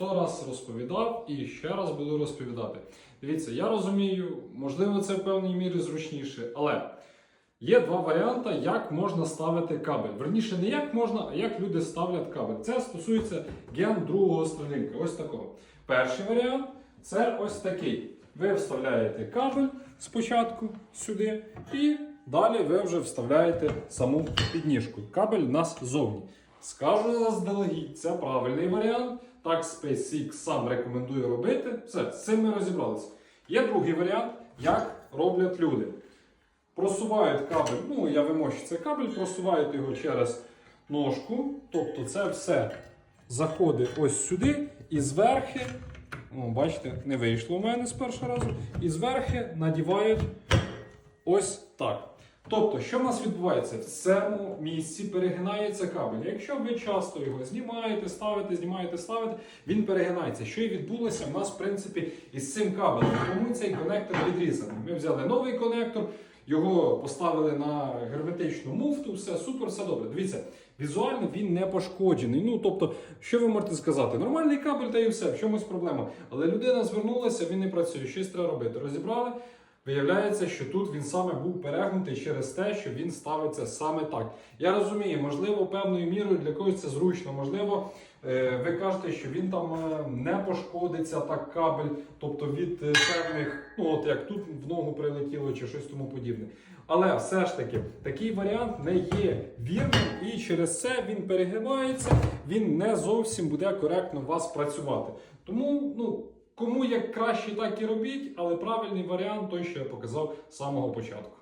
сто раз розповідав і ще раз буду розповідати. Дивіться, я розумію, можливо, це в певній мірі зручніше, але є два варіанти, як можна ставити кабель. Верніше, не як можна, а як люди ставлять кабель. Це стосується ген другого стрілинка. Ось такого. Перший варіант це ось такий. Ви вставляєте кабель спочатку сюди, і далі ви вже вставляєте саму підніжку. Кабель у нас зовні. Скажу заздалегідь, це правильний варіант. Так SpaceX сам рекомендує робити. Все, з цим ми розібралися. Є другий варіант, як роблять люди. Просувають кабель, ну я вимощу цей кабель, просувають його через ножку. Тобто це все заходить ось сюди і зверхи, ну, бачите, не вийшло у мене з першого разу, і зверхи надівають ось так. Тобто, що в нас відбувається? В цьому місці перегинається кабель. Якщо ви часто його знімаєте, ставите, знімаєте, ставите, він перегинається. Що і відбулося в нас, в принципі, із цим кабелем. Тому цей конектор відрізаний. Ми взяли новий конектор, його поставили на герметичну муфту, все супер, все добре. Дивіться, візуально він не пошкоджений. Ну, тобто, що ви можете сказати? Нормальний кабель та і все, в чомусь проблема. Але людина звернулася, він не працює. Щось треба робити. Розібрали. Виявляється, що тут він саме був перегнутий через те, що він ставиться саме так. Я розумію, можливо, певною мірою для когось це зручно, можливо, е, ви кажете, що він там е, не пошкодиться так кабель, тобто від е, певних, ну от як тут в ногу прилетіло чи щось тому подібне. Але все ж таки такий варіант не є вірним, і через це він перегибається, він не зовсім буде коректно у вас працювати. Тому, ну. Кому як краще, так і робіть, але правильний варіант той, що я показав з самого початку.